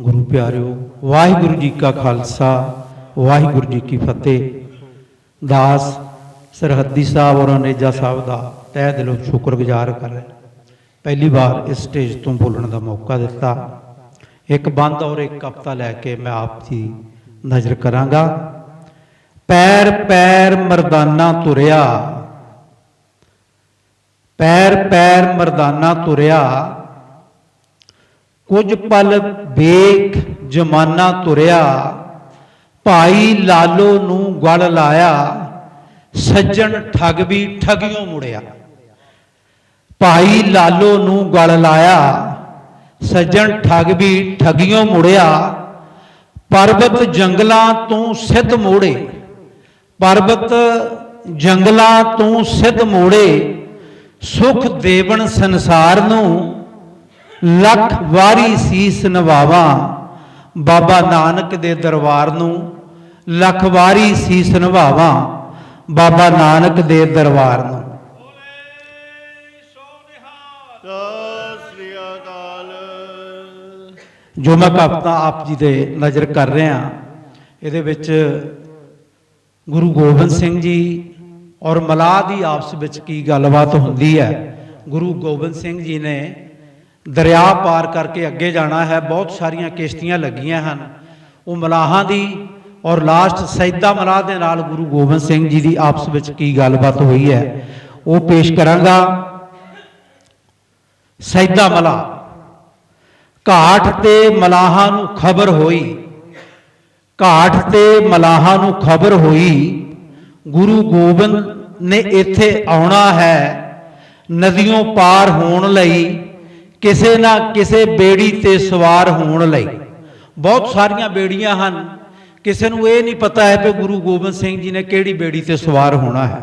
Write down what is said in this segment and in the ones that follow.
ਗੁਰੂ ਪਿਆਰਿਓ, ਵਾਹਿਗੁਰੂ ਜੀ ਕਾ ਖਾਲਸਾ, ਵਾਹਿਗੁਰੂ ਜੀ ਕੀ ਫਤਿਹ। ਦਾਸ ਸਰਹੱਦੀ ਸਾਹਿਬ ਔਰ ਅਨੇਜਾ ਸਾਹਿਬ ਦਾ ਤਹਿ ਦਿਲੋਂ ਸ਼ੁਕਰਗੁਜ਼ਾਰ ਕਰ ਰਿਹਾ ਪਹਿਲੀ ਵਾਰ ਇਸ ਸਟੇਜ ਤੋਂ ਬੋਲਣ ਦਾ ਮੌਕਾ ਦਿੱਤਾ। ਇੱਕ ਬੰਦ ਔਰ ਇੱਕ ਕਪਤਾ ਲੈ ਕੇ ਮੈਂ ਆਪ ਜੀ ਨਜ਼ਰ ਕਰਾਂਗਾ। ਪੈਰ ਪੈਰ ਮਰਦਾਨਾ ਤੁਰਿਆ। ਪੈਰ ਪੈਰ ਮਰਦਾਨਾ ਤੁਰਿਆ। ਕੁਝ ਪਲ ਵੇਖ ਜਮਾਨਾ ਤੁਰਿਆ। ਭਾਈ ਲਾਲੋ ਨੂੰ ਗਲ ਲਾਇਆ। ਸੱਜਣ ਠੱਗ ਵੀ ਠਗਿਓ ਮੁੜਿਆ। ਭਾਈ ਲਾਲੋ ਨੂੰ ਗਲ ਲਾਇਆ। ਸੱਜਣ ਠੱਗ ਵੀ ਠਗਿਓ ਮੁੜਿਆ। ਪਰਬਤ ਜੰਗਲਾਂ ਤੋਂ ਸਿੱਧ ਮੋੜੇ। ਪਰਬਤ ਜੰਗਲਾਂ ਤੋਂ ਸਿੱਧ ਮੋੜੇ। ਸੁਖ ਦੇਵਨ ਸੰਸਾਰ ਨੂੰ ਲੱਖ ਵਾਰੀ ਸੀਸ ਨਵਾਵਾਂ। ਬਾਬਾ ਨਾਨਕ ਦੇ ਦਰਬਾਰ ਨੂੰ ਲੱਖ ਵਾਰੀ ਸੀਸ ਨਵਾਵਾਂ। ਬਾਬਾ ਨਾਨਕ ਦੇ ਦਰਬਾਰ ਨੂੰ। ਜੋ ਮੈਂ ਕਵਿਤਾ ਆਪ ਜੀ ਦੇ ਨਜ਼ਰ ਕਰ ਰਿਹਾ, ਇਹਦੇ ਵਿੱਚ ਗੁਰੂ ਗੋਬਿੰਦ ਸਿੰਘ ਜੀ ਔਰ ਮਲਾਹ ਦੀ ਆਪਸ ਵਿੱਚ ਕੀ ਗੱਲਬਾਤ ਹੁੰਦੀ ਹੈ। ਗੁਰੂ ਗੋਬਿੰਦ ਸਿੰਘ ਜੀ ਨੇ ਦਰਿਆ ਪਾਰ ਕਰਕੇ ਅੱਗੇ ਜਾਣਾ ਹੈ, ਬਹੁਤ ਸਾਰੀਆਂ ਕਿਸ਼ਤੀਆਂ ਲੱਗੀਆਂ ਹਨ। ਉਹ ਮਲਾਹਾਂ ਦੀ ਔਰ ਲਾਸਟ ਸੈਦਾ ਮਲਾਹ ਦੇ ਨਾਲ ਗੁਰੂ ਗੋਬਿੰਦ ਸਿੰਘ ਜੀ ਦੀ ਆਪਸ ਵਿੱਚ ਕੀ ਗੱਲਬਾਤ ਹੋਈ ਹੈ, ਉਹ ਪੇਸ਼ ਕਰਾਂਗਾ। ਸੈਦਾ ਮਲਾਹ। ਘਾਟ ਤੇ ਮਲਾਹਾਂ ਨੂੰ ਖਬਰ ਹੋਈ। ਘਾਟ ਤੇ ਮਲਾਹਾਂ ਨੂੰ ਖਬਰ ਹੋਈ। ਗੁਰੂ ਗੋਬਿੰਦ ਨੇ ਇੱਥੇ ਆਉਣਾ ਹੈ, ਨਦੀਆਂ ਪਾਰ ਹੋਣ ਲਈ। ਕਿਸੇ ਨਾ ਕਿਸੇ ਬੇੜੀ ਤੇ ਸਵਾਰ ਹੋਣ ਲਈ। ਬਹੁਤ ਸਾਰੀਆਂ ਬੇੜੀਆਂ ਹਨ। ਕਿਸੇ ਨੂੰ ਇਹ ਨਹੀਂ ਪਤਾ ਹੈ ਕਿ ਗੁਰੂ ਗੋਬਿੰਦ ਸਿੰਘ ਜੀ ਨੇ ਕਿਹੜੀ ਬੇੜੀ ਤੇ ਸਵਾਰ ਹੋਣਾ ਹੈ।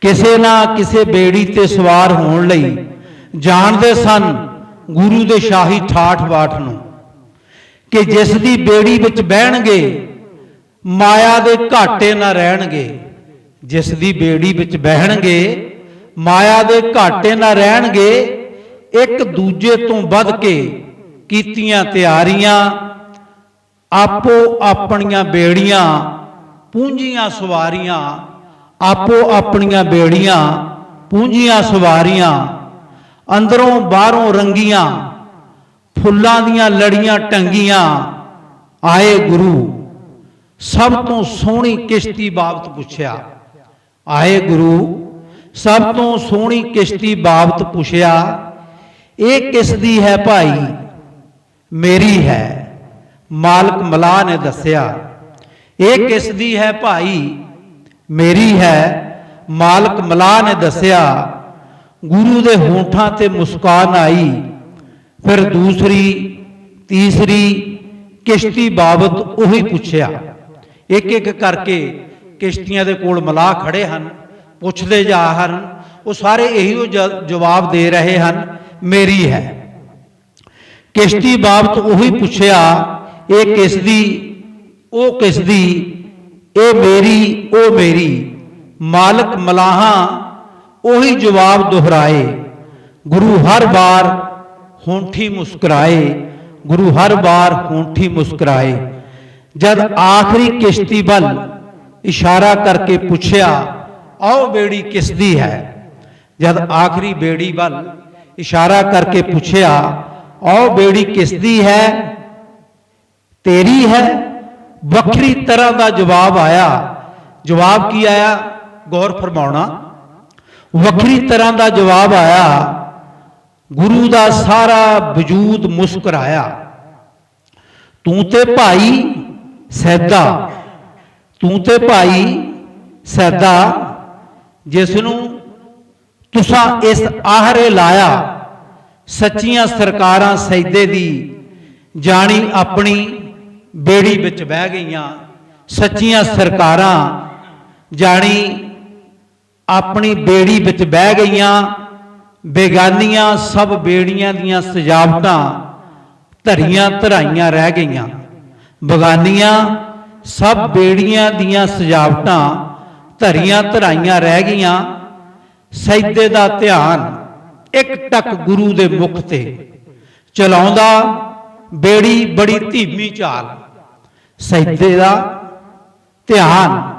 ਕਿਸੇ ਨਾ ਕਿਸੇ ਬੇੜੀ ਤੇ ਸਵਾਰ ਹੋਣ ਲਈ ਜਾਣਦੇ ਸਨ ਗੁਰੂ ਦੇ ਸ਼ਾਹੀ ਠਾਠ ਬਾਠ ਨੂੰ ਕਿ ਜਿਸ ਦੀ ਬੇੜੀ ਵਿੱਚ ਬਹਿਣਗੇ, ਮਾਇਆ ਦੇ ਘਾਟੇ ਨਾ ਰਹਿਣਗੇ। ਜਿਸ ਦੀ ਬੇੜੀ ਵਿੱਚ ਬਹਿਣਗੇ, ਮਾਇਆ ਦੇ ਘਾਟੇ ਨਾ ਰਹਿਣਗੇ ਇੱਕ ਦੂਜੇ ਤੋਂ ਵੱਧ ਕੇ ਕੀਤੀਆਂ ਤਿਆਰੀਆਂ, ਆਪੋ ਆਪਣੀਆਂ ਬੇੜੀਆਂ, ਪੂੰਜੀਆਂ ਸਵਾਰੀਆਂ, ਆਪੋ ਆਪਣੀਆਂ ਬੇੜੀਆਂ, ਪੂੰਜੀਆਂ ਸਵਾਰੀਆਂ, ਅੰਦਰੋਂ ਬਾਹਰੋਂ ਰੰਗੀਆਂ, ਫੁੱਲਾਂ ਦੀਆਂ ਲੜੀਆਂ ਟੰਗੀਆਂ, ਆਏ ਗੁਰੂ, ਸਭ ਤੋਂ ਸੋਹਣੀ ਕਿਸ਼ਤੀ ਬਾਬਤ ਪੁੱਛਿਆ। ਆਏ ਗੁਰੂ, ਸਭ ਤੋਂ ਸੋਹਣੀ ਕਿਸ਼ਤੀ ਬਾਬਤ ਪੁੱਛਿਆ। ਇਹ ਕਿਸ ਦੀ ਹੈ ਭਾਈ? ਮੇਰੀ ਹੈ। ਮਾਲਕ ਮਲਾਹ ਨੇ ਦੱਸਿਆ, ਇਹ ਕਿਸ ਦੀ ਹੈ ਭਾਈ? ਮੇਰੀ ਹੈ। ਮਾਲਕ ਮਲਾਹ ਨੇ ਦੱਸਿਆ, ਗੁਰੂ ਦੇ ਹੋਠਾਂ ਤੇ ਮੁਸਕਾਨ ਆਈ, ਫਿਰ ਦੂਸਰੀ, ਤੀਸਰੀ ਕਿਸ਼ਤੀ ਬਾਬਤ ਉਹੀ ਪੁੱਛਿਆ। ਇੱਕ ਇੱਕ ਕਰਕੇ ਕਿਸ਼ਤੀਆਂ ਦੇ ਕੋਲ ਮਲਾਹ ਖੜੇ ਹਨ, ਪੁੱਛਦੇ ਜਾ ਹਨ, ਉਹ ਸਾਰੇ ਇਹੀ ਜਵਾਬ ਦੇ ਰਹੇ ਹਨ ਮੇਰੀ ਹੈ। ਕਿਸ਼ਤੀ ਬਾਬਤ ਉਹੀ ਪੁੱਛਿਆ, ਇਹ ਕਿਸ ਦੀ ਉਹ ਕਿਸ ਦੀ ਇਹ ਮੇਰੀ, ਉਹ ਮੇਰੀ। ਮਾਲਕ ਮਲਾਹਾਂ ਉਹੀ ਜਵਾਬ ਦੁਹਰਾਏ। ਗੁਰੂ ਹਰ ਵਾਰ ਹੋਂਠੀ ਮੁਸਕਰਾਏ। ਗੁਰੂ ਹਰ ਵਾਰ ਹੋਂਠੀ ਮੁਸਕਰਾਏ। ਜਦ ਆਖਰੀ ਕਿਸ਼ਤੀ ਵੱਲ ਇਸ਼ਾਰਾ ਕਰਕੇ ਪੁੱਛਿਆ, ਆਓ ਬੇੜੀ ਕਿਸ ਦੀ ਹੈ? ਜਦ ਆਖਰੀ ਬੇੜੀ ਵੱਲ ਇਸ਼ਾਰਾ ਕਰਕੇ ਪੁੱਛਿਆ, ਆਓ ਬੇੜੀ ਕਿਸ ਦੀ ਹੈ? ਤੇਰੀ ਹੈ? ਵੱਖਰੀ ਤਰ੍ਹਾਂ ਦਾ ਜਵਾਬ ਆਇਆ। ਜਵਾਬ ਕੀ ਆਇਆ? ਗੌਰ ਫਰਮਾਉਣਾ। ਵੱਖਰੀ ਤਰ੍ਹਾਂ ਦਾ ਜਵਾਬ ਆਇਆ। ਗੁਰੂ ਦਾ ਸਾਰਾ ਵਜੂਦ ਮੁਸਕਰਾਇਆ। ਤੂੰ ਤੇ ਭਾਈ ਸੈਦਾ, ਤੂੰ ਤੇ ਭਾਈ ਸੈਦਾ, ਜਿਸ ਨੂੰ ਤੁਸਾਂ ਇਸ ਆਹਰੇ ਲਾਇਆ, ਸੱਚੀਆਂ ਸਰਕਾਰਾਂ ਸੈਦੇ ਦੀ ਜਾਣੀ ਆਪਣੀ ਬੇੜੀ ਵਿੱਚ ਬਹਿ ਗਈਆਂ, ਸੱਚੀਆਂ ਸਰਕਾਰਾਂ ਜਾਣੀ ਆਪਣੀ ਬੇੜੀ ਵਿੱਚ ਬਹਿ ਗਈਆਂ, ਬੇਗਾਨੀਆਂ ਸਭ ਬੇੜੀਆਂ ਦੀਆਂ ਸਜਾਵਟਾਂ ਧਰੀਆਂ ਧਰਾਈਆਂ ਰਹਿ ਗਈਆਂ, ਬਗਾਨੀਆਂ ਸਭ ਬੇੜੀਆਂ ਦੀਆਂ ਸਜਾਵਟਾਂ ਧਰੀਆਂ ਧਰਾਈਆਂ ਰਹਿ ਗਈਆਂ ਸੈਦੇ ਦਾ ਧਿਆਨ ਇੱਕ ਟੱਕ ਗੁਰੂ ਦੇ ਮੁਖ ਤੇ। ਚਲਾਉਂਦਾ ਬੇੜੀ ਬੜੀ ਧੀਮੀ ਚਾਲ। ਸੈਦੇ ਦਾ ਧਿਆਨ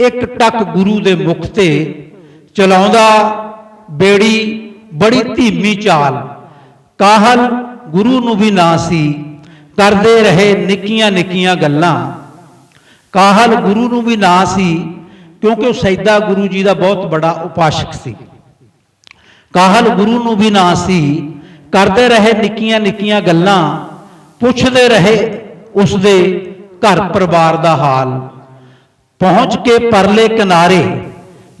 ਇੱਕ ਟੱਕ ਗੁਰੂ ਦੇ ਮੁਖ ਤੇ। ਚਲਾਉਂਦਾ ਬੇੜੀ ਬੜੀ ਧੀਮੀ ਚਾਲ। ਕਾਹਲ ਗੁਰੂ ਨੂੰ ਵੀ ਨਾ ਸੀ। ਕਰਦੇ ਰਹੇ ਨਿੱਕੀਆਂ ਨਿੱਕੀਆਂ ਗੱਲਾਂ। ਕਾਹਲ ਗੁਰੂ ਨੂੰ ਵੀ ਨਾ ਸੀ। ਕਿਉਂਕਿ ਉਹ ਸੈਦਾ ਗੁਰੂ ਜੀ ਦਾ ਬਹੁਤ ਬੜਾ ਉਪਾਸ਼ਕ ਸੀ। ਕਾਹਲ ਗੁਰੂ ਨੂੰ ਵੀ ਨਾ ਸੀ, ਕਰਦੇ ਰਹੇ ਨਿੱਕੀਆਂ ਨਿੱਕੀਆਂ ਗੱਲਾਂ, ਪੁੱਛਦੇ ਰਹੇ ਉਸ ਦੇ ਘਰ ਪਰਿਵਾਰ ਦਾ ਹਾਲ। ਪਹੁੰਚ ਕੇ ਪਰਲੇ ਕਿਨਾਰੇ,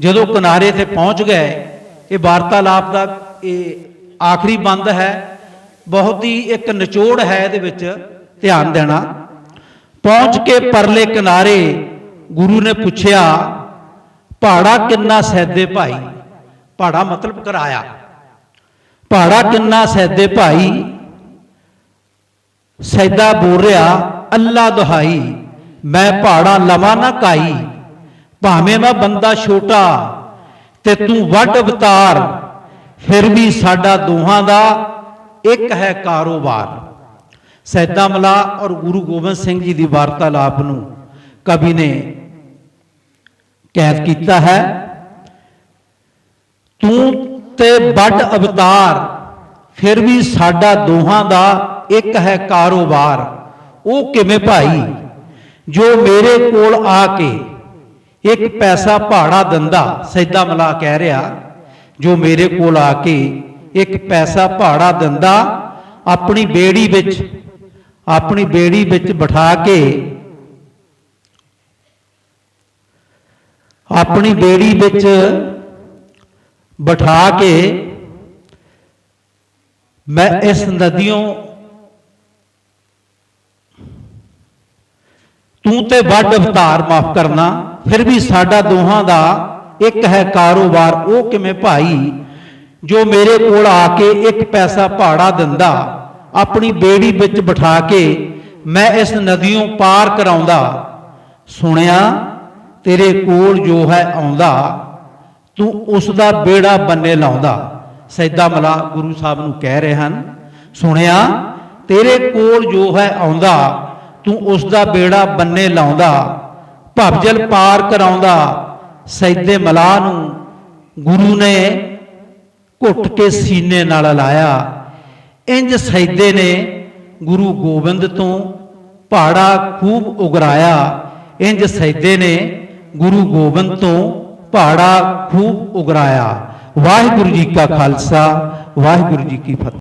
ਜਦੋਂ ਕਿਨਾਰੇ ਤੇ ਪਹੁੰਚ ਗਏ, ਇਹ ਵਾਰਤਾਲਾਪ ਦਾ ਇਹ ਆਖਰੀ ਬੰਦ ਹੈ, ਬਹੁਤ ਹੀ ਇੱਕ ਨਿਚੋੜ ਹੈ ਇਹਦੇ ਵਿੱਚ ਧਿਆਨ ਦੇਣਾ। ਪਹੁੰਚ ਕੇ ਪਰਲੇ ਕਿਨਾਰੇ ਗੁਰੂ ਨੇ ਪੁੱਛਿਆ ਪਹਾੜਾ ਕਿੰਨਾ ਸੈਦੇ ਭਾਈ? ਪਹਾੜਾ ਮਤਲਬ ਕਰਾਇਆ। ਪਹਾੜਾ ਕਿੰਨਾ ਸੈਦੇ ਭਾਈ? ਸੈਦਾ ਬੋਲ ਰਿਹਾ ਅੱਲਾ ਦੁਹਾਈ। ਮੈਂ ਪਹਾੜਾ ਲਵਾਂ ਨਾ ਕਾਈ। ਭਾਵੇਂ ਮੈਂ ਬੰਦਾ ਛੋਟਾ ਤੇ ਤੂੰ ਵੱਡ ਅਵਤਾਰ, ਫਿਰ ਵੀ ਸਾਡਾ ਦੋਹਾਂ ਦਾ ਇੱਕ ਹੈ ਕਾਰੋਬਾਰ। ਸੈਦਾ ਮਲਾ ਔਰ ਗੁਰੂ ਗੋਬਿੰਦ ਸਿੰਘ ਜੀ ਦੀ ਵਾਰਤਾਲਾਪ ਨੂੰ ਕਵੀ ਨੇ ਕੈਦ ਕੀਤਾ ਹੈ। ਤੂੰ ਤੇ ਵੱਡ ਅਵਤਾਰ, ਫਿਰ ਵੀ ਸਾਡਾ ਦੋਹਾਂ ਦਾ ਇੱਕ ਹੈ ਕਾਰੋਬਾਰ। ਉਹ ਕਿਵੇਂ ਭਾਈ? ਜੋ ਮੇਰੇ ਕੋਲ ਆ ਕੇ ਇੱਕ ਪੈਸਾ ਭਾੜਾ ਦਿੰਦਾ ਸੈਦਾ ਮਲਾ ਕਹਿ ਰਿਹਾ, ਜੋ ਮੇਰੇ ਕੋਲ ਆ ਕੇ ਇੱਕ ਪੈਸਾ ਭਾੜਾ ਦਿੰਦਾ, ਆਪਣੀ ਬੇੜੀ ਵਿੱਚ, ਆਪਣੀ ਬੇੜੀ ਵਿੱਚ ਬਿਠਾ ਕੇ ਆਪਣੀ ਬੇੜੀ ਵਿੱਚ ਬਿਠਾ ਕੇ ਮੈਂ ਇਸ ਨਦੀਓਂ ਤੂੰ ਤੇ ਵੱਡ ਅਵਤਾਰ ਮਾਫ ਕਰਨਾ, ਫਿਰ ਵੀ ਸਾਡਾ ਦੋਹਾਂ ਦਾ ਇੱਕ ਹੈ ਕਾਰੋਬਾਰ, ਉਹ ਕਿਵੇਂ ਭਾਈ? ਜੋ ਮੇਰੇ ਕੋਲ ਆ ਕੇ ਇੱਕ ਪੈਸਾ ਭਾੜਾ ਦਿੰਦਾ, ਆਪਣੀ ਬੇੜੀ ਵਿੱਚ ਬਿਠਾ ਕੇ ਮੈਂ ਇਸ ਨਦੀਓਂ ਪਾਰ ਕਰਾਉਂਦਾ। ਸੁਣਿਆ? ਤੇਰੇ ਕੋਲ ਜੋ ਹੈ ਆਉਂਦਾ, ਤੂੰ ਉਸ ਦਾ ਬੇੜਾ ਬੰਨੇ ਲਾਉਂਦਾ। ਸੈਦਾ ਮਲਾ ਗੁਰੂ ਸਾਹਿਬ ਨੂੰ ਕਹਿ ਰਹੇ ਹਨ, ਸੁਣਿਆ, ਤੇਰੇ ਕੋਲ ਜੋ ਹੈ ਆਉਂਦਾ, ਤੂੰ ਉਸ ਦਾ ਬੇੜਾ ਬੰਨੇ ਲਾਉਂਦਾ, ਭਵਜਲ ਪਾਰ ਕਰਾਉਂਦਾ। ਸੈਦੇ ਮਲਾ ਨੂੰ ਗੁਰੂ ਨੇ ਘੁੱਟ ਕੇ ਸੀਨੇ ਨਾਲ ਲਾਇਆ। ਇੰਜ ਸੈਦੇ ਨੇ ਗੁਰੂ ਗੋਬਿੰਦ ਤੋਂ ਪਹਾੜਾ ਖੂਬ ਉਗਰਾਇਆ। ਇੰਜ ਸੈਦੇ ਨੇ ਗੁਰੂ ਗੋਬਿੰਦ ਤੋਂ ਪਹਾੜਾ ਖੂਬ ਉਗਰਾਇਆ। ਵਾਹਿਗੁਰੂ ਜੀ ਕਾ ਖਾਲਸਾ ਵਾਹਿਗੁਰੂ ਜੀ ਕੀ ਫਤਿਹ।